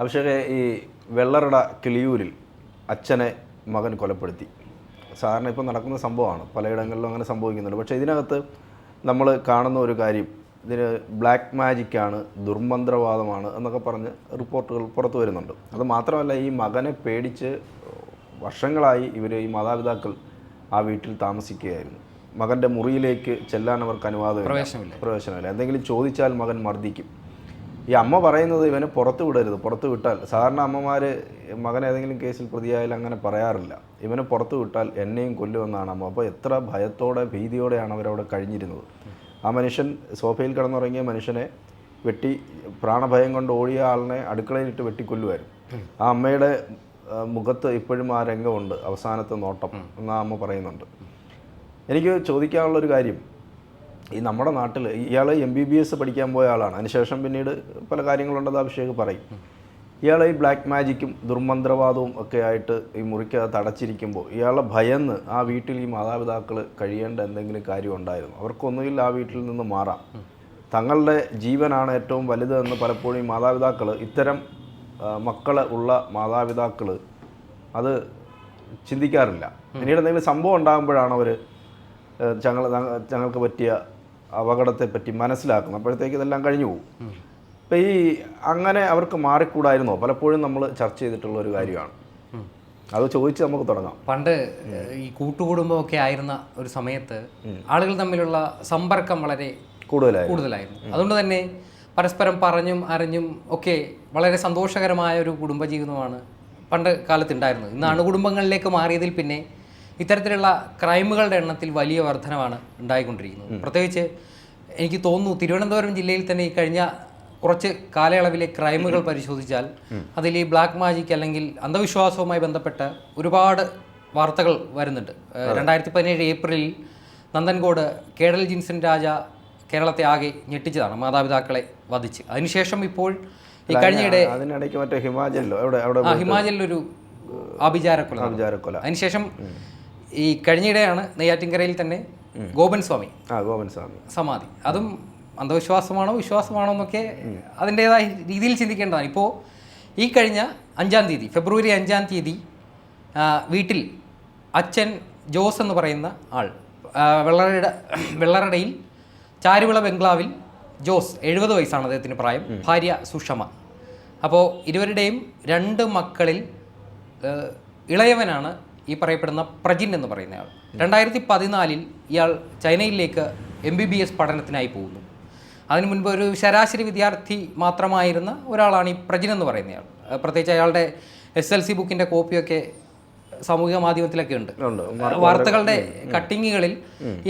അഭിഷേകെ ഈ വെള്ളറട കിളിയൂരിൽ അച്ഛനെ മകൻ കൊലപ്പെടുത്തി. സാധാരണ ഇപ്പോൾ നടക്കുന്ന സംഭവമാണ്. പലയിടങ്ങളിലും അങ്ങനെ സംഭവിക്കുന്നുണ്ട്. പക്ഷേ ഇതിനകത്ത് നമ്മൾ കാണുന്ന ഒരു കാര്യം ഇതിന് ബ്ലാക്ക് മാജിക്കാണ് ദുർമന്ത്രവാദമാണ് എന്നൊക്കെ പറഞ്ഞ് റിപ്പോർട്ടുകൾ പുറത്തു വരുന്നുണ്ട്. അത് മാത്രമല്ല ഈ മകനെ പേടിച്ച് വർഷങ്ങളായി ഇവർ ഈ മാതാപിതാക്കൾ ആ വീട്ടിൽ താമസിക്കുകയായിരുന്നു. മകന്റെ മുറിയിലേക്ക് ചെല്ലാൻ അവർക്ക് അനുവാദമില്ല. പ്രവേശനമില്ല. പ്രവേശനമില്ല. എന്തെങ്കിലും ചോദിച്ചാൽ മകൻ മർദ്ദിക്കും. ഈ അമ്മ പറയുന്നത് ഇവനെ പുറത്ത് വിടരുത് പുറത്ത് വിട്ടാൽ. സാധാരണ അമ്മമാർ മകൻ ഏതെങ്കിലും കേസിൽ പ്രതിയായാലും അങ്ങനെ പറയാറില്ല. ഇവനെ പുറത്ത് വിട്ടാൽ എന്നെയും കൊല്ലുമെന്നാണ് അമ്മ. അപ്പോൾ എത്ര ഭയത്തോടെ ഭീതിയോടെയാണ് അവരവിടെ കഴിഞ്ഞിരുന്നത്. ആ മനുഷ്യൻ സോഫയിൽ കിടന്നുറങ്ങിയ മനുഷ്യനെ വെട്ടി പ്രാണഭയം കൊണ്ട് ഓടിയ ആളിനെ അടുക്കളയിലിട്ട് വെട്ടിക്കൊല്ലുമായിരുന്നു. ആ അമ്മയുടെ മുഖത്ത് ഇപ്പോഴും ആ രംഗമുണ്ട്. അവസാനത്തെ നോട്ടം. എന്ന് ആ അമ്മ പറയുന്നുണ്ട്. എനിക്ക് ചോദിക്കാനുള്ളൊരു കാര്യം. ഈ നമ്മുടെ നാട്ടിൽ ഇയാൾ എം ബി ബി എസ് പഠിക്കാൻ പോയ ആളാണ്. അതിനുശേഷം പിന്നീട് പല കാര്യങ്ങളുണ്ടെന്ന് അഭിഷേക് പറയും. ഇയാൾ ഈ ബ്ലാക്ക് മാജിക്കും ദുർമന്ത്രവാദവും ഒക്കെ ആയിട്ട് ഈ മുറിക്കകത്ത് അടച്ചിരിക്കുമ്പോൾ ഇയാളെ ഭയന്ന് ആ വീട്ടിൽ ഈ മാതാപിതാക്കൾ കഴിയേണ്ട എന്തെങ്കിലും കാര്യം ഉണ്ടായിരുന്നു. അവർക്കൊന്നുകിൽ ആ വീട്ടിൽ നിന്ന് മാറാം. തങ്ങളുടെ ജീവനാണ് ഏറ്റവും വലുത് എന്ന് പലപ്പോഴും ഈ മാതാപിതാക്കൾ ഇത്തരം മക്കൾ ഉള്ള മാതാപിതാക്കൾ അത് ചിന്തിക്കാറില്ല. പിന്നീട് എന്തെങ്കിലും സംഭവം ഉണ്ടാകുമ്പോഴാണ് അവർ ഞങ്ങൾ ഞങ്ങൾക്ക് പറ്റിയ അപകടത്തെ പറ്റി മനസ്സിലാക്കുന്നത് അപ്പോഴത്തേക്ക് ഇതെല്ലാം കഴിഞ്ഞു പോകും. അപ്പം ഈ അങ്ങനെ അവർക്ക് മാറിക്കൂടായിരുന്നോ? പലപ്പോഴും നമ്മൾ ചർച്ച ചെയ്തിട്ടുള്ള ഒരു കാര്യമാണ്. അത് ചോദിച്ച് നമുക്ക് തുടങ്ങാം. പണ്ട് ഈ കൂട്ടുകുടുംബമൊക്കെ ആയിരുന്ന ഒരു സമയത്ത് ആളുകൾ തമ്മിലുള്ള സമ്പർക്കം വളരെ കൂടുതലായി കൂടുതലായിരുന്നു. അതുകൊണ്ട് തന്നെ പരസ്പരം പറഞ്ഞും അറിഞ്ഞും ഒക്കെ വളരെ സന്തോഷകരമായ ഒരു കുടുംബജീവിതമാണ് പണ്ട് കാലത്ത് ഉണ്ടായിരുന്നത്. ഇന്ന് അണുകുടുംബങ്ങളിലേക്ക് മാറിയതിൽ പിന്നെ ഇത്തരത്തിലുള്ള ക്രൈമുകളുടെ എണ്ണത്തിൽ വലിയ വർധനമാണ് ഉണ്ടായിക്കൊണ്ടിരിക്കുന്നത്. പ്രത്യേകിച്ച് എനിക്ക് തോന്നുന്നു തിരുവനന്തപുരം ജില്ലയിൽ തന്നെ ഈ കഴിഞ്ഞ കുറച്ച് കാലയളവിലെ ക്രൈമുകൾ പരിശോധിച്ചാൽ അതിൽ ഈ ബ്ലാക്ക് മാജിക് അല്ലെങ്കിൽ അന്ധവിശ്വാസവുമായി ബന്ധപ്പെട്ട ഒരുപാട് വാർത്തകൾ വരുന്നുണ്ട്. രണ്ടായിരത്തി പതിനേഴ് ഏപ്രിലിൽ നന്ദൻകോട് കേഡൽ ജിൻസൺ രാജ കേരളത്തെ ആകെ ഞെട്ടിച്ചതാണ് മാതാപിതാക്കളെ വധിച്ച്. അതിനുശേഷം ഇപ്പോൾ ഈ കഴിഞ്ഞയിടെ അതിനിടയ്ക്ക് മറ്റേ ഹിമാചലിലോ? ഹിമാചലിലൊരു അഭിചാരക്കൊല. അതിനുശേഷം ഈ കഴിഞ്ഞിടെയാണ് നെയ്യാറ്റിൻകരയിൽ തന്നെ ഗോപൻ സ്വാമി ആ ഗോപൻ സ്വാമി സമാധി അതും അന്ധവിശ്വാസമാണോ വിശ്വാസമാണോ എന്നൊക്കെ അതിന്റെതായ രീതിയിൽ ചിന്തിക്കേണ്ടതാണ്. ഇപ്പോൾ ഈ കഴിഞ്ഞ അഞ്ചാം തീയതി ഫെബ്രുവരി അഞ്ചാം തീയതി വീട്ടിൽ അച്ഛൻ ജോസ് എന്ന് പറയുന്ന ആൾ വെള്ളറട വെള്ളറടയിൽ ചാരുവിള ബംഗ്ലാവിൽ ജോസ് എഴുപത് വയസ്സാണ് അദ്ദേഹത്തിന് പ്രായം ഭാര്യ സുഷമ. അപ്പോൾ ഇരുവരുടെയും രണ്ട് മക്കളിൽ ഇളയവനാണ് ഈ പറയപ്പെടുന്ന പ്രജിൻ എന്ന് പറയുന്നയാൾ. രണ്ടായിരത്തി പതിനാലിൽ ഇയാൾ ചൈനയിലേക്ക് എം ബി ബി എസ് പഠനത്തിനായി പോകുന്നു. അതിനു മുൻപ് ഒരു ശരാശരി വിദ്യാർത്ഥി മാത്രമായിരുന്ന ഒരാളാണ് ഈ പ്രജിൻ എന്ന് പറയുന്നയാൾ. പ്രത്യേകിച്ച് അയാളുടെ എസ് എൽ സി ബുക്കിന്റെ കോപ്പിയൊക്കെ സാമൂഹിക മാധ്യമത്തിലൊക്കെ ഉണ്ട്. വാർത്തകളുടെ കട്ടിങ്ങുകളിൽ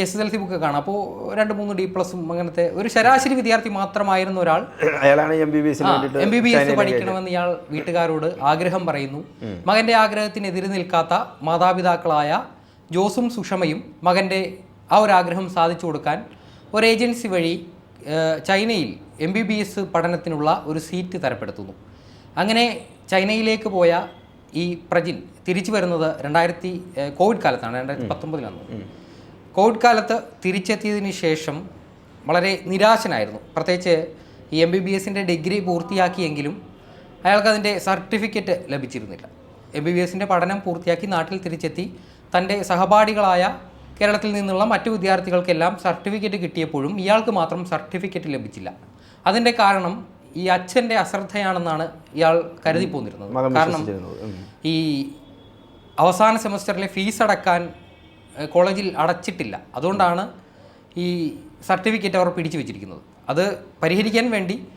S S L C book കാണാം. അപ്പോൾ രണ്ട് മൂന്ന് ഡി പ്ലസും അങ്ങനത്തെ ഒരു ശരാശരി വിദ്യാർത്ഥി മാത്രമായിരുന്ന ഒരാൾ എം ബി ബി എസ് പഠിക്കണമെന്ന് ഇയാൾ വീട്ടുകാരോട് ആഗ്രഹം പറയുന്നു. മകന്റെ ആഗ്രഹത്തിനെതിരെ നിൽക്കാത്ത മാതാപിതാക്കളായ ജോസും സുഷമയും മകന്റെ ആ ഒരു ആഗ്രഹം സാധിച്ചു കൊടുക്കാൻ ഒരു ഏജൻസി വഴി ചൈനയിൽ എം ബി ബി എസ് പഠനത്തിനുള്ള ഒരു സീറ്റ് തരപ്പെടുത്തുന്നു. അങ്ങനെ ചൈനയിലേക്ക് പോയ ഈ പ്രജിൻ തിരിച്ചു വരുന്നത് രണ്ടായിരത്തി കോവിഡ് കാലത്താണ് രണ്ടായിരത്തി പത്തൊമ്പതിലാണ് കോവിഡ് കാലത്ത് തിരിച്ചെത്തിയതിന് ശേഷം വളരെ നിരാശനായിരുന്നു. പ്രത്യേകിച്ച് ഈ എം ബി ബി എസിന്റെ ഡിഗ്രി പൂർത്തിയാക്കിയെങ്കിലും അയാൾക്ക് അതിന്റെ സർട്ടിഫിക്കറ്റ് ലഭിച്ചിരുന്നില്ല. എം ബി ബി എസിന്റെ പഠനം പൂർത്തിയാക്കി നാട്ടിൽ തിരിച്ചെത്തി തന്റെ സഹപാഠികളായ കേരളത്തിൽ നിന്നുള്ള മറ്റു വിദ്യാർത്ഥികൾക്കെല്ലാം സർട്ടിഫിക്കറ്റ് കിട്ടിയപ്പോഴും ഇയാൾക്ക് മാത്രം സർട്ടിഫിക്കറ്റ് ലഭിച്ചില്ല. അതിന്റെ കാരണം ഈ അച്ഛന്റെ അശ്രദ്ധയാണെന്നാണ് ഇയാൾ കരുതി പോന്നിരുന്നത്. കാരണം ഈ അവസാന സെമസ്റ്ററിലെ ഫീസ് അടക്കാൻ കോളേജിൽ അടച്ചിട്ടില്ല. അതുകൊണ്ടാണ് ഈ സർട്ടിഫിക്കറ്റ് അവർ പിടിച്ചു വെച്ചിരിക്കുന്നത്. അത് പരിഹരിക്കാൻ വേണ്ടി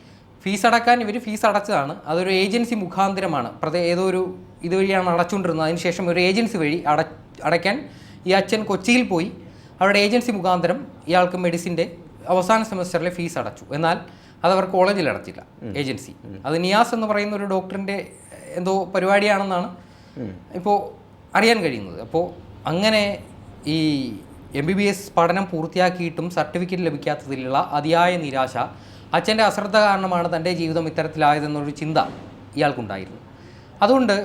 ഫീസ് അടക്കാൻ ഇവർ ഫീസ് അടച്ചതാണ്. അതൊരു ഏജൻസി മുഖാന്തരമാണ്. പ്രത്യേക ഏതോ ഒരു ഇതുവഴിയാണ് അടച്ചുകൊണ്ടിരുന്നത്. അതിനുശേഷം ഒരു ഏജൻസി വഴി അട അടയ്ക്കാൻ ഈ അച്ഛൻ കൊച്ചിയിൽ പോയി. അവരുടെ ഏജൻസി മുഖാന്തരം ഇയാൾക്ക് മെഡിസിന്റെ അവസാന സെമസ്റ്ററിലെ ഫീസ് അടച്ചു. എന്നാൽ അത് അവർ കോളേജിൽ അടച്ചില്ല ഏജൻസി. അത് നിയാസ് എന്ന് പറയുന്ന ഒരു ഡോക്ടറിന്റെ എന്തോ പരിപാടിയാണെന്നാണ് ഇപ്പോൾ അറിയാൻ കഴിയുന്നത്. അപ്പോൾ അങ്ങനെ ഈ എം ബി ബി എസ് പഠനം പൂർത്തിയാക്കിയിട്ടും സർട്ടിഫിക്കറ്റ് ലഭിക്കാത്തതിലുള്ള അതിയായ നിരാശ അച്ഛന്റെ അശ്രദ്ധ കാരണമാണ് തന്റെ ജീവിതം ഇത്തരത്തിലായതെന്നൊരു ചിന്ത ഇയാൾക്കുണ്ടായിരുന്നു. അതുകൊണ്ട്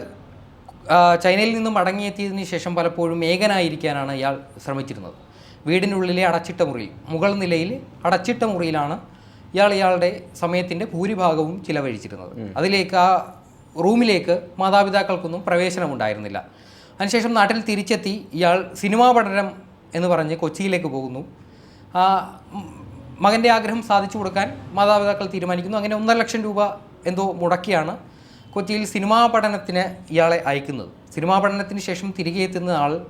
ചൈനയിൽ നിന്നും മടങ്ങിയെത്തിയതിന് ശേഷം പലപ്പോഴും ഏകനായിരിക്കാനാണ് ഇയാൾ ശ്രമിച്ചിരുന്നത്. വീടിനുള്ളിലെ അടച്ചിട്ട മുറിയിൽ മുകൾ നിലയിൽ അടച്ചിട്ട മുറിയിലാണ് ഇയാൾ ഇയാളുടെ സമയത്തിന്റെ ഭൂരിഭാഗവും ചിലവഴിച്ചിരുന്നത്. അതിലേക്ക് ആ റൂമിലേക്ക് മാതാപിതാക്കൾക്കൊന്നും പ്രവേശനമുണ്ടായിരുന്നില്ല. അതിനുശേഷം നാട്ടിൽ തിരിച്ചെത്തി ഇയാൾ സിനിമാ പഠനം എന്ന് പറഞ്ഞ് കൊച്ചിയിലേക്ക് പോകുന്നു. മകന്റെ ആഗ്രഹം സാധിച്ചു കൊടുക്കാൻ മാതാപിതാക്കൾ തീരുമാനിക്കുന്നു. അങ്ങനെ ഒന്നര ലക്ഷം രൂപ എന്തോ മുടക്കിയാണ് കൊച്ചിയിൽ സിനിമാ പഠനത്തിന് ഇയാളെ അയക്കുന്നത്. സിനിമാ പഠനത്തിന് ശേഷം തിരികെ എത്തുന്ന ആൾ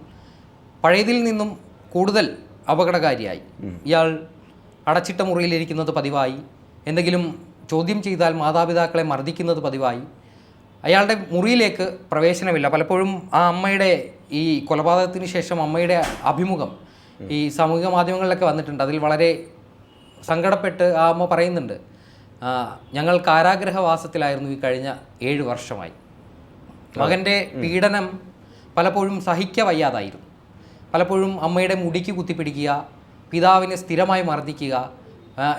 പഴയതിൽ നിന്നും കൂടുതൽ അപകടകാരിയായി. ഇയാൾ അടച്ചിട്ട മുറിയിലിരിക്കുന്നത് പതിവായി. എന്തെങ്കിലും ചോദ്യം ചെയ്താൽ മാതാപിതാക്കളെ മർദ്ദിക്കുന്നത് പതിവായി. അയാളുടെ മുറിയിലേക്ക് പ്രവേശനമില്ല. പലപ്പോഴും ആ അമ്മയുടെ ഈ കൊലപാതകത്തിന് ശേഷം അമ്മയുടെ അഭിമുഖം ഈ സാമൂഹിക മാധ്യമങ്ങളിലൊക്കെ വന്നിട്ടുണ്ട്. അതിൽ വളരെ സങ്കടപ്പെട്ട് ആ അമ്മ പറയുന്നുണ്ട് ഞങ്ങൾ കാരാഗ്രഹവാസത്തിലായിരുന്നു ഈ കഴിഞ്ഞ ഏഴ് വർഷമായി. മകന്റെ പീഡനം പലപ്പോഴും സഹിക്ക വയ്യാതായിരുന്നു. പലപ്പോഴും അമ്മയുടെ മുടിക്ക് കുത്തിപ്പിടിക്കുക പിതാവിനെ സ്ഥിരമായി മർദ്ദിക്കുക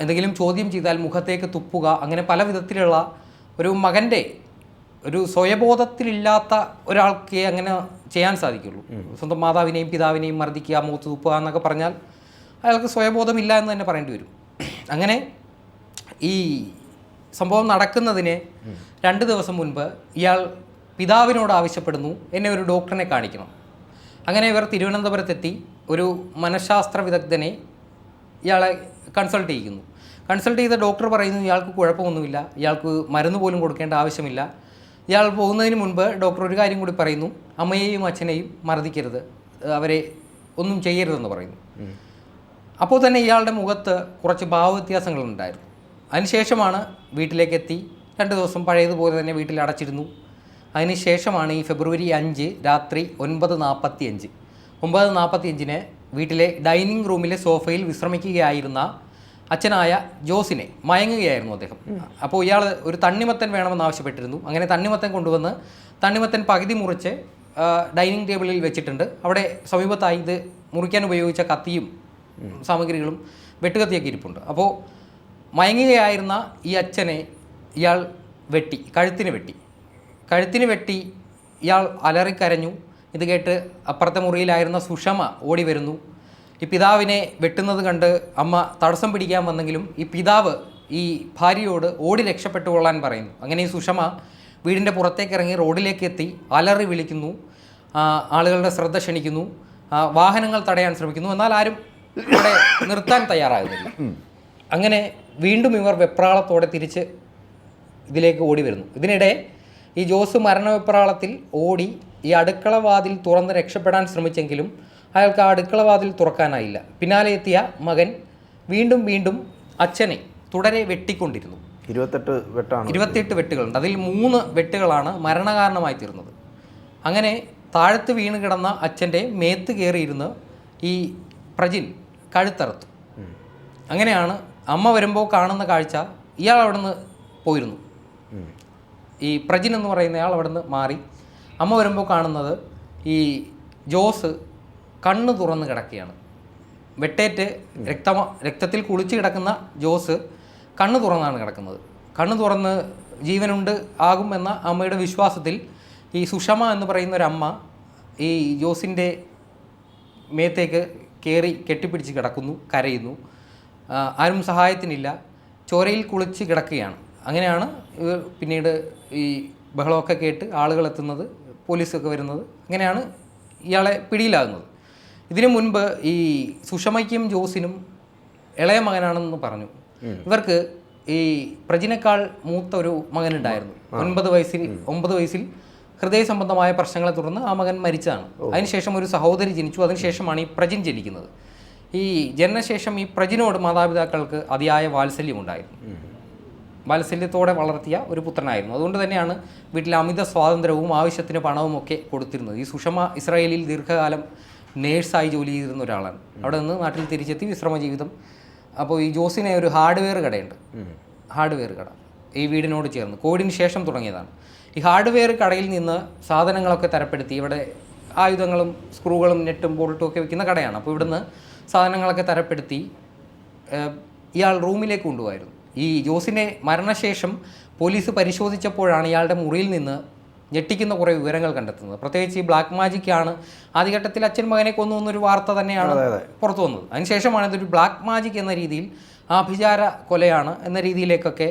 എന്തെങ്കിലും ചോദ്യം ചെയ്താൽ മുഖത്തേക്ക് തുപ്പുക അങ്ങനെ പല വിധത്തിലുള്ള ഒരു മകന്റെ ഒരു സ്വയബോധത്തിലില്ലാത്ത ഒരാൾക്ക് അങ്ങനെ ചെയ്യാൻ സാധിക്കുള്ളൂ. സ്വന്തം മാതാവിനെയും പിതാവിനെയും മർദ്ദിക്കുക മുഖത്ത് തുപ്പുക എന്നൊക്കെ പറഞ്ഞാൽ അയാൾക്ക് സ്വയബോധമില്ല എന്ന് തന്നെ പറയേണ്ടി വരും. അങ്ങനെ ഈ സംഭവം നടക്കുന്നതിന് രണ്ട് ദിവസം മുൻപ് ഇയാൾ പിതാവിനോട് ആവശ്യപ്പെടുന്നു എന്നെ ഒരു ഡോക്ടറിനെ കാണിക്കണം. അങ്ങനെ ഇവർ തിരുവനന്തപുരത്തെത്തി. ഒരു മനഃശാസ്ത്ര വിദഗ്ധനെ ഇയാളെ കൺസൾട്ട് ചെയ്യിക്കുന്നു. കൺസൾട്ട് ചെയ്ത ഡോക്ടർ പറയുന്നു ഇയാൾക്ക് കുഴപ്പമൊന്നുമില്ല. ഇയാൾക്ക് മരുന്ന് പോലും കൊടുക്കേണ്ട ആവശ്യമില്ല. ഇയാൾ പോകുന്നതിന് മുൻപ് ഡോക്ടർ ഒരു കാര്യം കൂടി പറയുന്നു. അമ്മയെയും അച്ഛനെയും മർദ്ദിക്കരുത്. അവരെ ഒന്നും ചെയ്യരുതെന്ന് പറയുന്നു. അപ്പോൾ തന്നെ ഇയാളുടെ മുഖത്ത് കുറച്ച് ഭാവവ്യത്യാസങ്ങളുണ്ടായിരുന്നു അതിനുശേഷമാണ് വീട്ടിലേക്ക് എത്തി. രണ്ട് ദിവസം പഴയതുപോലെ തന്നെ വീട്ടിൽ അടച്ചിരുന്നു. അതിനുശേഷമാണ് ഈ ഫെബ്രുവരി അഞ്ച് രാത്രി ഒൻപത് നാൽപ്പത്തി അഞ്ച് ഒമ്പത് നാൽപ്പത്തി അഞ്ചിന് വീട്ടിലെ ഡൈനിങ് റൂമിലെ സോഫയിൽ വിശ്രമിക്കുകയായിരുന്ന അച്ഛനായ ജോസിനെ മയങ്ങുകയായിരുന്നു അദ്ദേഹം. അപ്പോൾ ഇയാൾ ഒരു തണ്ണിമത്തൻ വേണമെന്ന് ആവശ്യപ്പെട്ടിരുന്നു. അങ്ങനെ തണ്ണിമത്തൻ കൊണ്ടുവന്ന് തണ്ണിമത്തൻ പകുതി മുറിച്ച് ഡൈനിങ് ടേബിളിൽ വെച്ചിട്ടുണ്ട്. അവിടെ സമീപത്തായി ഇത് മുറിക്കാൻ ഉപയോഗിച്ച കത്തിയും സാമഗ്രികളും വെട്ടുകത്തിയൊക്കെ ഇരിപ്പുണ്ട്. അപ്പോൾ മയങ്ങുകയായിരുന്ന ഈ അച്ഛനെ ഇയാൾ വെട്ടി കഴുത്തിന് വെട്ടി. കഴുത്തിന് വെട്ടി ഇയാൾ അലറിക്കരഞ്ഞു. ഇത് കേട്ട് അപ്പുറത്തെ മുറിയിലായിരുന്ന സുഷമ ഓടി വരുന്നു. ഈ പിതാവിനെ വെട്ടുന്നത് കണ്ട് അമ്മ തടസ്സം പിടിക്കാൻ വന്നെങ്കിലും ഈ പിതാവ് ഈ ഭാര്യയോട് ഓടി രക്ഷപ്പെട്ടു കൊള്ളാൻ പറയുന്നു. അങ്ങനെ ഈ സുഷമ വീടിന്റെ പുറത്തേക്ക് ഇറങ്ങി റോഡിലേക്ക് എത്തി അലറി വിളിക്കുന്നു. ആളുകളുടെ ശ്രദ്ധ ക്ഷണിക്കുന്നു. വാഹനങ്ങൾ തടയാൻ ശ്രമിക്കുന്നു. എന്നാൽ ആരും ഇവിടെ നിർത്താൻ തയ്യാറാകുന്നില്ല അങ്ങനെ വീണ്ടും ഇവർ വെപ്രാളത്തോടെ തിരിച്ച് ഇതിലേക്ക് ഓടി വരുന്നു. ഇതിനിടെ ഈ ജോസ് മരണവെപ്രാളത്തിൽ ഓടി ഈ അടുക്കളവാതിൽ തുറന്ന് രക്ഷപ്പെടാൻ ശ്രമിച്ചെങ്കിലും അയാൾക്ക് ആ അടുക്കളവാതിൽ തുറക്കാനായില്ല. പിന്നാലെ എത്തിയ മകൻ വീണ്ടും വീണ്ടും അച്ഛനെ തുടരെ വെട്ടിക്കൊണ്ടിരുന്നു. ഇരുപത്തെട്ട് വെട്ടാണ്. ഇരുപത്തിയെട്ട് വെട്ടുകളുണ്ട്. അതിൽ മൂന്ന് വെട്ടുകളാണ് മരണകാരണമായി തീർന്നത്. അങ്ങനെ താഴത്ത് വീണ് കിടന്ന അച്ഛന്റെ മേത്ത് കയറിയിരുന്ന് ഈ പ്രജിൻ കഴുത്തറുത്തു. അങ്ങനെയാണ് അമ്മ വരുമ്പോൾ കാണുന്ന കാഴ്ച ഇയാൾ അവിടെ നിന്ന് പോയിരുന്നു. ഈ പ്രജിൻ എന്ന് പറയുന്നയാൾ അവിടെ നിന്ന് മാറി. അമ്മ വരുമ്പോൾ കാണുന്നത് ഈ ജോസ് കണ്ണ് തുറന്ന് കിടക്കുകയാണ്. വെട്ടേറ്റ് രക്ത രക്തത്തിൽ കുളിച്ച് കിടക്കുന്ന ജോസ് കണ്ണ് തുറന്നാണ് കിടക്കുന്നത്. കണ്ണ് തുറന്ന് ജീവനുണ്ട് ആകും എന്ന അമ്മയുടെ വിശ്വാസത്തിൽ ഈ സുഷമ എന്ന് പറയുന്ന ഒരമ്മ ഈ ജോസിന്റെ മേത്തേക്ക് കയറി കെട്ടിപ്പിടിച്ച് കിടക്കുന്നു കരയുന്നു. ആരും സഹായത്തിനില്ല. ചോരയിൽ കുളിച്ച് കിടക്കുകയാണ്. അങ്ങനെയാണ് ഇവർ പിന്നീട് ഈ ബഹളമൊക്കെ കേട്ട് ആളുകൾ എത്തുന്നത് പോലീസൊക്കെ വരുന്നത്. അങ്ങനെയാണ് ഇയാളെ പിടിയിലാകുന്നത്. ഇതിനു മുൻപ് ഈ സുഷമയ്ക്കും ജോസിനും ഇളയ മകനാണെന്ന് പറഞ്ഞു. ഇവർക്ക് ഈ പ്രജിനേക്കാൾ മൂത്ത ഒരു മകനുണ്ടായിരുന്നു ഒൻപത് വയസ്സിൽ ഒമ്പത് വയസ്സിൽ ഹൃദയ സംബന്ധമായ പ്രശ്നങ്ങളെ തുടർന്ന് ആ മകൻ മരിച്ചതാണ്. അതിനുശേഷം ഒരു സഹോദരി ജനിച്ചു. അതിനുശേഷമാണ് ഈ പ്രജിൻ ജനിക്കുന്നത്. ഈ ജനനശേഷം ഈ പ്രജിനോട് മാതാപിതാക്കൾക്ക് അതിയായ വാത്സല്യമുണ്ടായിരുന്നു. വാത്സല്യത്തോടെ വളർത്തിയ ഒരു പുത്രനായിരുന്നു. അതുകൊണ്ട് തന്നെയാണ് വീട്ടിൽ അമിത സ്വാതന്ത്ര്യവും ആവശ്യത്തിന് പണവും ഒക്കെ കൊടുത്തിരുന്നത്. ഈ സുഷമ ഇസ്രായേലിൽ ദീർഘകാലം നേഴ്സായി ജോലി ചെയ്തിരുന്ന ഒരാളാണ്. അവിടെ നിന്ന് നാട്ടിൽ തിരിച്ചെത്തി വിശ്രമ ജീവിതം അപ്പോൾ ഈ ജോസിനെ ഒരു ഹാർഡ്വെയർ കടയുണ്ട്. ഹാർഡ്വെയർ കട. ഈ വീടിനോട് ചേർന്ന്. കോവിഡിന് ശേഷം തുടങ്ങിയതാണ്. ഈ ഹാർഡ്വെയർ കടയിൽ നിന്ന് സാധനങ്ങളൊക്കെ തരപ്പെടുത്തി ഇവിടെ ആയുധങ്ങളും സ്ക്രൂകളും നെറ്റും ബോൾട്ടും ഒക്കെ വെക്കുന്ന കടയാണ്. അപ്പോൾ ഇവിടുന്ന് സാധനങ്ങളൊക്കെ തരപ്പെടുത്തി ഇയാൾ റൂമിലേക്ക് കൊണ്ടുപോയിരുന്നു ഈ ജോസിന്റെ മരണശേഷം പോലീസ് പരിശോധിച്ചപ്പോഴാണ് ഇയാളുടെ മുറിയിൽ നിന്ന് ഞെട്ടിക്കുന്ന കുറേ വിവരങ്ങൾ കണ്ടെത്തുന്നത്. പ്രത്യേകിച്ച് ഈ ബ്ലാക്ക് മാജിക്കാണ് ആദ്യഘട്ടത്തിൽ അച്ഛൻ മകനെ കൊന്നു എന്നൊരു വാർത്ത തന്നെയാണ് പുറത്തു വന്നത്. അതിനുശേഷമാണ് ഇതൊരു ബ്ലാക്ക് മാജിക് എന്ന രീതിയിൽ ആഭിചാര കൊലയാണ് എന്ന രീതിയിലേക്കൊക്കെ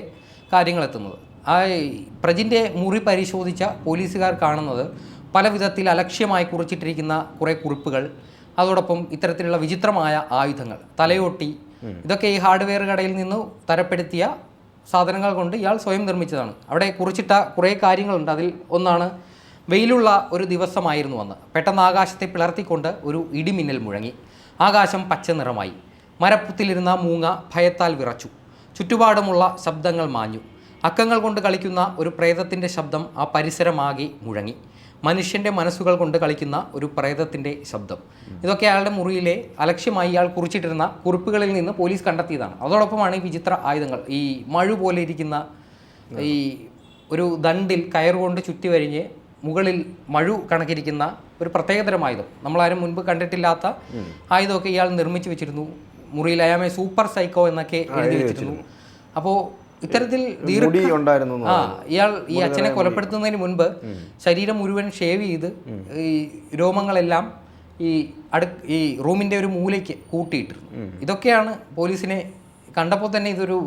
കാര്യങ്ങൾ എത്തുന്നത്. ആ പ്രജിന്റെ മുറി പരിശോധിച്ച പോലീസുകാർ കാണുന്നത് പല വിധത്തിൽ അലക്ഷ്യമായി കുറിച്ചിട്ടിരിക്കുന്ന കുറേ കുറിപ്പുകൾ അതോടൊപ്പം ഇത്തരത്തിലുള്ള വിചിത്രമായ ആയുധങ്ങൾ തലയോട്ടി ഇതൊക്കെ ഈ ഹാർഡ്വെയർ കടയിൽ നിന്ന് തരപ്പെടുത്തിയ സാധനങ്ങൾ കൊണ്ട് ഇയാൾ സ്വയം നിർമ്മിച്ചതാണ്. അവിടെ കുറിച്ചിട്ട കുറേ കാര്യങ്ങളുണ്ട്. അതിൽ ഒന്നാണ് വെയിലുള്ള ഒരു ദിവസമായിരുന്നു അന്ന്. പെട്ടെന്ന് ആകാശത്തെ പിളർത്തിക്കൊണ്ട് ഒരു ഇടിമിന്നൽ മുഴങ്ങി. ആകാശം പച്ച നിറമായി. മരപ്പുത്തിലിരുന്ന മൂങ്ങ ഭയത്താൽ വിറച്ചു. ചുറ്റുപാടുമുള്ള ശബ്ദങ്ങൾ മാഞ്ഞു. അക്കങ്ങൾ കൊണ്ട് കളിക്കുന്ന ഒരു പ്രേതത്തിന്റെ ശബ്ദം ആ പരിസരമാകെ മുഴങ്ങി. മനുഷ്യന്റെ മനസ്സുകൾ കൊണ്ട് കളിക്കുന്ന ഒരു പ്രേതത്തിന്റെ ശബ്ദം. ഇതൊക്കെ അയാളുടെ മുറിയിലെ അലക്ഷ്യമായി ഇയാൾ കുറിച്ചിട്ടിരുന്ന കുറിപ്പുകളിൽ നിന്ന് പോലീസ് കണ്ടെത്തിയതാണ്. അതോടൊപ്പമാണ് ഈ വിചിത്ര ആയുധങ്ങൾ. ഈ മഴു പോലെ ഇരിക്കുന്ന ഈ ഒരു ദണ്ടിൽ കയറുകൊണ്ട് ചുറ്റി വരിഞ്ഞ് മുകളിൽ മഴു കണക്കിരിക്കുന്ന ഒരു പ്രത്യേകതരം ആയുധം. നമ്മളാരും മുൻപ് കണ്ടിട്ടില്ലാത്ത ആയുധമൊക്കെ ഇയാൾ നിർമ്മിച്ചു വെച്ചിരുന്നു. മുറിയിൽ അയാമെ സൂപ്പർ സൈക്കോ എന്നൊക്കെ എഴുതി വെച്ചിരുന്നു. അപ്പോൾ ഇത്തരത്തിൽ ഉണ്ടായിരുന്നു ആ ഇയാൾ ഈ അച്ഛനെ കൊലപ്പെടുത്തുന്നതിന് മുൻപ് ശരീരം മുഴുവൻ ഷേവ് ചെയ്ത് ഈ രോമങ്ങളെല്ലാം ഈ അടു ഈ റൂമിന്റെ ഒരു മൂലയ്ക്ക് കൂട്ടിയിട്ടിരുന്നു. ഇതൊക്കെയാണ് പോലീസിനെ കണ്ടപ്പോൾ തന്നെ ഇതൊരു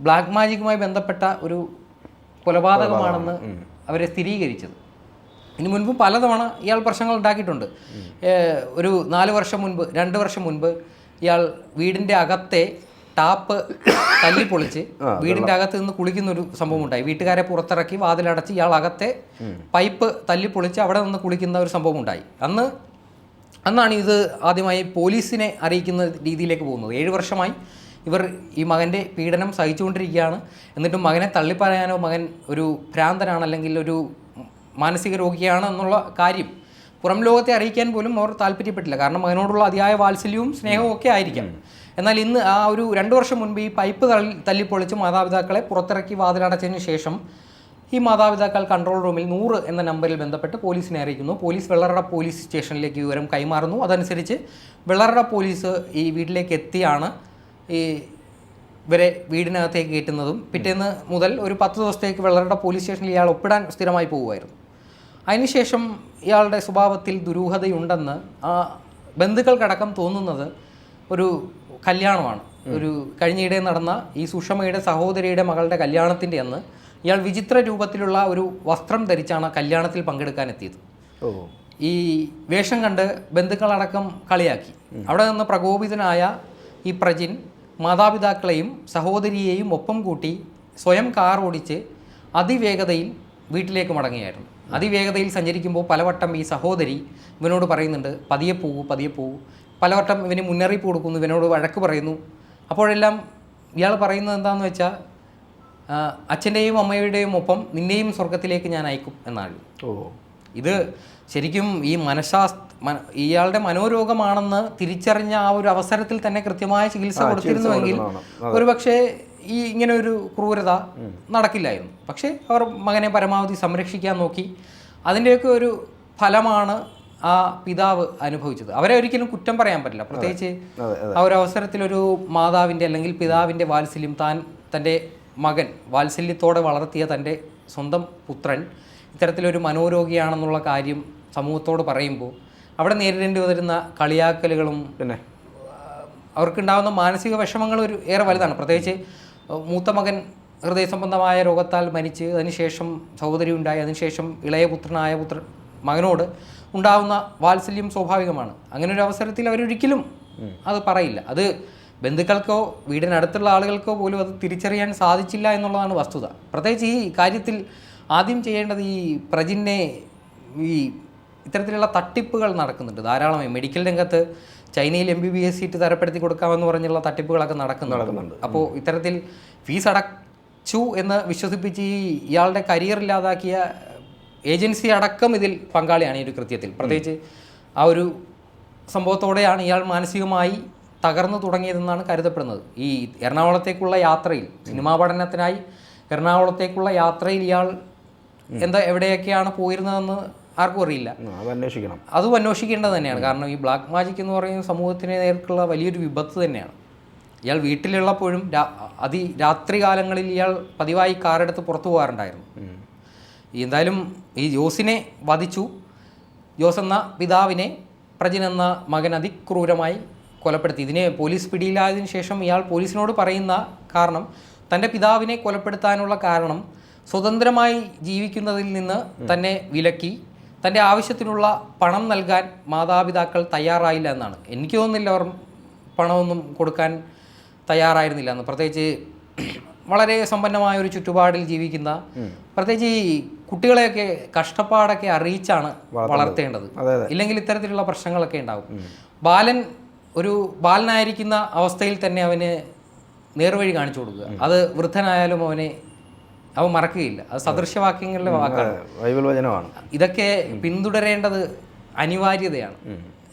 ബ്ലാക്ക് മാജിക്കുമായി ബന്ധപ്പെട്ട ഒരു കൊലപാതകമാണെന്ന് അവരെ സ്ഥിരീകരിച്ചത്. ഇതിനു മുൻപ് പലതവണ ഇയാൾ പ്രശ്നങ്ങൾ ഉണ്ടാക്കിയിട്ടുണ്ട്. ഒരു നാല് വർഷം മുൻപ് രണ്ട് വർഷം മുൻപ് ഇയാൾ വീടിന്റെ അകത്തെ ടാപ്പ് തല്ലി പൊളിച്ച് വീടിന്റെ അകത്ത് നിന്ന് കുളിക്കുന്ന ഒരു സംഭവം ഉണ്ടായി വീട്ടുകാരെ പുറത്തിറക്കി വാതിലടച്ച് ഇയാൾ അകത്തെ പൈപ്പ് തല്ലി പൊളിച്ച് അവിടെ നിന്ന് കുളിക്കുന്ന ഒരു സംഭവം ഉണ്ടായി അന്ന് അന്നാണ് ഇത് ആദ്യമായി പോലീസിനെ അറിയിക്കുന്ന രീതിയിലേക്ക് പോകുന്നത്. ഏഴ് വർഷമായി ഇവർ ഈ മകന്റെ പീഡനം സഹിച്ചുകൊണ്ടിരിക്കുകയാണ്. എന്നിട്ടും മകനെ തള്ളിപ്പറയാനോ മകൻ ഒരു ഭ്രാന്തനാണ് അല്ലെങ്കിൽ ഒരു മാനസിക രോഗിയാണ് എന്നുള്ള കാര്യം പുറം ലോകത്തെ അറിയിക്കാൻ പോലും അവർ താല്പര്യപ്പെട്ടില്ല. കാരണം മകനോടുള്ള അതിയായ വാത്സല്യവും സ്നേഹവും ഒക്കെ ആയിരിക്കാം. എന്നാൽ ഇന്ന് ആ ഒരു രണ്ടു വർഷം മുൻപ് ഈ പൈപ്പ് തള്ളി തല്ലിപ്പൊളിച്ച് മാതാപിതാക്കളെ പുറത്തിറക്കി വാതിലടച്ചതിന് ശേഷം ഈ മാതാപിതാക്കൾ കൺട്രോൾ റൂമിൽ നൂറ് എന്ന നമ്പറിൽ ബന്ധപ്പെട്ട് പോലീസിനെ അറിയിക്കുന്നു. പോലീസ് വെള്ളറട പോലീസ് സ്റ്റേഷനിലേക്ക് വിവരം കൈമാറുന്നു. അതനുസരിച്ച് വെള്ളറട പോലീസ് ഈ വീട്ടിലേക്ക് എത്തിയാണ് ഈ ഇവരെ വീടിനകത്തേക്ക് കയറ്റുന്നതും. പിറ്റേന്ന് മുതൽ ഒരു പത്ത് ദിവസത്തേക്ക് വെള്ളറട പോലീസ് സ്റ്റേഷനിൽ ഇയാൾ ഒപ്പിടാൻ സ്ഥിരമായി പോകുമായിരുന്നു അതിനുശേഷം ഇയാളുടെ സ്വഭാവത്തിൽ ദുരൂഹതയുണ്ടെന്ന് ആ ബന്ധുക്കൾക്കടക്കം തോന്നുന്നത് ഒരു കല്യാണമാണ്. ഒരു കഴിഞ്ഞയിടെ നടന്ന ഈ സുഷമയുടെ സഹോദരിയുടെ മകളുടെ കല്യാണത്തിന്റെ അന്ന് ഇയാൾ വിചിത്ര രൂപത്തിലുള്ള ഒരു വസ്ത്രം ധരിച്ചാണ് കല്യാണത്തിൽ പങ്കെടുക്കാൻ എത്തിയത് ഈ വേഷം കണ്ട് ബന്ധുക്കളടക്കം കളിയാക്കി. അവിടെ നിന്ന് പ്രകോപിതനായ ഈ പ്രജിൻ മാതാപിതാക്കളെയും സഹോദരിയെയും ഒപ്പം കൂട്ടി സ്വയം കാർ ഓടിച്ച് അതിവേഗതയിൽ വീട്ടിലേക്ക് മടങ്ങുകയായിരുന്നു. അതിവേഗതയിൽ സഞ്ചരിക്കുമ്പോൾ പലവട്ടം ഈ സഹോദരി ഇവനോട് പറയുന്നുണ്ട് പതിയെ പോകൂ പതിയെ പോകൂ. പലവട്ടം ഇവന് മുന്നറിയിപ്പ് കൊടുക്കുന്നു ഇവനോട് വഴക്ക് പറയുന്നു. അപ്പോഴെല്ലാം ഇയാൾ പറയുന്നത് എന്താണെന്ന് വെച്ചാൽ അച്ഛന്റെയും അമ്മയുടെയും ഒപ്പം നിന്നെയും സ്വർഗത്തിലേക്ക് ഞാൻ അയക്കും എന്നാണ്. ഓ. ഇത് ശരിക്കും ഈ മനഃശാസ് ഇയാളുടെ മനോരോഗമാണെന്ന് തിരിച്ചറിഞ്ഞ ആ ഒരു അവസരത്തിൽ തന്നെ കൃത്യമായ ചികിത്സ കൊടുത്തിരുന്നുവെങ്കിൽ ഒരുപക്ഷെ ഈ ഇങ്ങനെ ഒരു ക്രൂരത നടക്കില്ലായിരുന്നു. പക്ഷേ അവർ മകനെ പരമാവധി സംരക്ഷിക്കാൻ നോക്കി. അതിന്റെയൊക്കെ ഒരു ഫലമാണ് ആ പിതാവ് അനുഭവിച്ചത്. അവരെ ഒരിക്കലും കുറ്റം പറയാൻ പറ്റില്ല. പ്രത്യേകിച്ച് ആ ഒരു അവസരത്തിൽ ഒരു മാതാവിന്റെ അല്ലെങ്കിൽ പിതാവിന്റെ വാത്സല്യം താൻ തന്റെ മകൻ വാത്സല്യത്തോടെ വളർത്തിയ തന്റെ സ്വന്തം പുത്രൻ ഇത്തരത്തിലൊരു മനോരോഗിയാണെന്നുള്ള കാര്യം സമൂഹത്തോട് പറയുമ്പോൾ അവിടെ നേരിടേണ്ടി വരുന്ന കളിയാക്കലുകളും പിന്നെ? അവർക്കുണ്ടാകുന്ന മാനസിക വിഷമങ്ങൾ ഒരു ഏറെ വലുതാണ്. പ്രത്യേകിച്ച് മൂത്ത മകൻ ഹൃദയ സംബന്ധമായ രോഗത്താൽ മരിച്ച് അതിനുശേഷം സഹോദരി ഉണ്ടായി അതിനുശേഷം ഇളയ പുത്രനായ പുത്ര മകനോട് ഉണ്ടാവുന്ന വാത്സല്യം സ്വാഭാവികമാണ്. അങ്ങനെ ഒരു അവസരത്തിൽ അവരൊരിക്കലും അത് പറയില്ല. അത് ബന്ധുക്കൾക്കോ വീടിനടുത്തുള്ള ആളുകൾക്കോ പോലും അത് തിരിച്ചറിയാൻ സാധിച്ചില്ല എന്നുള്ളതാണ് വസ്തുത. പ്രത്യേകിച്ച് ഈ കാര്യത്തിൽ ആദ്യം ചെയ്യേണ്ടത് ഈ പ്രജിനെ ഈ ഇത്തരത്തിലുള്ള തട്ടിപ്പുകൾ നടക്കുന്നുണ്ട്. ധാരാളമായി. മെഡിക്കൽ രംഗത്ത് ചൈനയിൽ M B B S seat തരപ്പെടുത്തി കൊടുക്കാമെന്ന് പറഞ്ഞുള്ള തട്ടിപ്പുകളൊക്കെ നടക്കുന്നുണ്ട്. അപ്പോൾ ഇത്തരത്തിൽ ഫീസ് അടച്ചു എന്ന് വിശ്വസിപ്പിച്ച് ഈ ഇയാളുടെ കരിയർ ഇല്ലാതാക്കിയ ഏജൻസി അടക്കം ഇതിൽ പങ്കാളിയാണ് ഈ ഒരു കൃത്യത്തിൽ. പ്രത്യേകിച്ച് ആ ഒരു സംഭവത്തോടെയാണ് ഇയാൾ മാനസികമായി തകർന്നു തുടങ്ങിയതെന്നാണ് കരുതപ്പെടുന്നത്. ഈ എറണാകുളത്തേക്കുള്ള യാത്രയിൽ സിനിമാ പഠനത്തിനായി എറണാകുളത്തേക്കുള്ള യാത്രയിൽ ഇയാൾ എന്താ എവിടെയൊക്കെയാണ് പോയിരുന്നതെന്ന് ആർക്കും അറിയില്ല. അത് അന്വേഷിക്കണം. അതും അന്വേഷിക്കേണ്ടത് തന്നെയാണ്. കാരണം ഈ ബ്ലാക്ക് മാജിക് എന്ന് പറയുന്ന സമൂഹത്തിന് നേർക്കുള്ള വലിയൊരു വിപത്ത് തന്നെയാണ്. ഇയാൾ വീട്ടിലുള്ളപ്പോഴും രാ അതി രാത്രി കാലങ്ങളിൽ ഇയാൾ പതിവായി കാറെടുത്ത് പുറത്തു പോകാറുണ്ടായിരുന്നു. എന്തായാലും ഈ ജോസിനെ വധിച്ചു. ജോസ് എന്ന പിതാവിനെ പ്രജിൻ എന്ന മകൻ അതിക്രൂരമായി കൊലപ്പെടുത്തി. ഇതിനെ പോലീസ് പിടിയിലായതിനു ശേഷം ഇയാൾ പോലീസിനോട് പറയുന്ന കാരണം തന്റെ പിതാവിനെ കൊലപ്പെടുത്താനുള്ള കാരണം സ്വതന്ത്രമായി ജീവിക്കുന്നതിൽ നിന്ന് തന്നെ വിലക്കി തന്റെ ആവശ്യത്തിനുള്ള പണം നൽകാൻ മാതാപിതാക്കൾ തയ്യാറായില്ല എന്നാണ്. എനിക്ക് തോന്നുന്നില്ല അവർ പണമൊന്നും കൊടുക്കാൻ തയ്യാറായിരുന്നില്ല എന്ന്. പ്രത്യേകിച്ച് വളരെ സമ്പന്നമായ ഒരു ചുറ്റുപാടിൽ ജീവിക്കുന്ന പ്രത്യേകിച്ച് ഈ കുട്ടികളെയൊക്കെ കഷ്ടപ്പാടൊക്കെ അറിയിച്ചാണ് വളർത്തേണ്ടത്. ഇല്ലെങ്കിൽ ഇത്തരത്തിലുള്ള പ്രശ്നങ്ങളൊക്കെ ഉണ്ടാകും. ബാലൻ ഒരു ബാലനായിരിക്കുന്ന അവസ്ഥയിൽ തന്നെ അവന് നേർവഴി കാണിച്ചു കൊടുക്കുക. അത് വൃദ്ധനായാലും അവനെ അവൻ മറക്കുകയില്ല. അത് സദൃശവാക്യങ്ങളിലെ വാക്കാണ്. ബൈബിൾ വചനമാണ് ഇതൊക്കെ പിന്തുടരേണ്ടത് അനിവാര്യതയാണ്.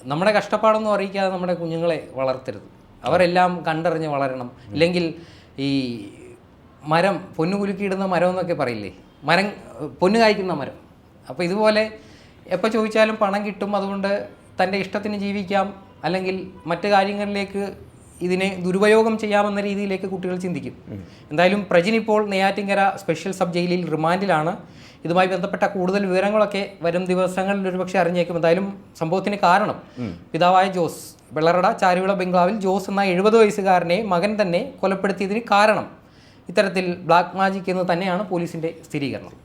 നമ്മുടെ കഷ്ടപ്പാടൊന്നും അറിയിക്കാതെ നമ്മുടെ കുഞ്ഞുങ്ങളെ വളർത്തരുത്. അവരെല്ലാം കണ്ടറിഞ്ഞ് വളരണം. ഇല്ലെങ്കിൽ ഈ മരം പൊന്നു കുലുക്കിയിടുന്ന മരം എന്നൊക്കെ പറയില്ലേ? മരം പൊന്നു കായ്ക്കുന്ന മരം. അപ്പോൾ ഇതുപോലെ എപ്പോൾ ചോദിച്ചാലും പണം കിട്ടും. അതുകൊണ്ട് തന്റെ ഇഷ്ടത്തിന് ജീവിക്കാം. അല്ലെങ്കിൽ മറ്റു കാര്യങ്ങളിലേക്ക് ഇതിനെ ദുരുപയോഗം ചെയ്യാമെന്ന രീതിയിലേക്ക് കുട്ടികൾ ചിന്തിക്കും. എന്തായാലും പ്രജിൻ ഇപ്പോൾ നെയ്യാറ്റിങ്കര സ്പെഷ്യൽ സബ് ജയിലിൽ റിമാൻഡിലാണ്. ഇതുമായി ബന്ധപ്പെട്ട കൂടുതൽ വിവരങ്ങളൊക്കെ വരും ദിവസങ്ങളിൽ ഒരുപക്ഷെ അറിഞ്ഞേക്കും. എന്തായാലും സംഭവത്തിന് കാരണം പിതാവായ ജോസ് വെള്ളറട ചാരുവിള ബംഗ്ലാവിൽ ജോസ് എന്ന എഴുപത് വയസ്സുകാരനെ മകൻ തന്നെ കൊലപ്പെടുത്തിയതിന് കാരണം. ഇത്തരത്തിൽ ബ്ലാക്ക് മാജിക് എന്ന് തന്നെയാണ് പോലീസിന്റെ സ്ഥിരീകരണം.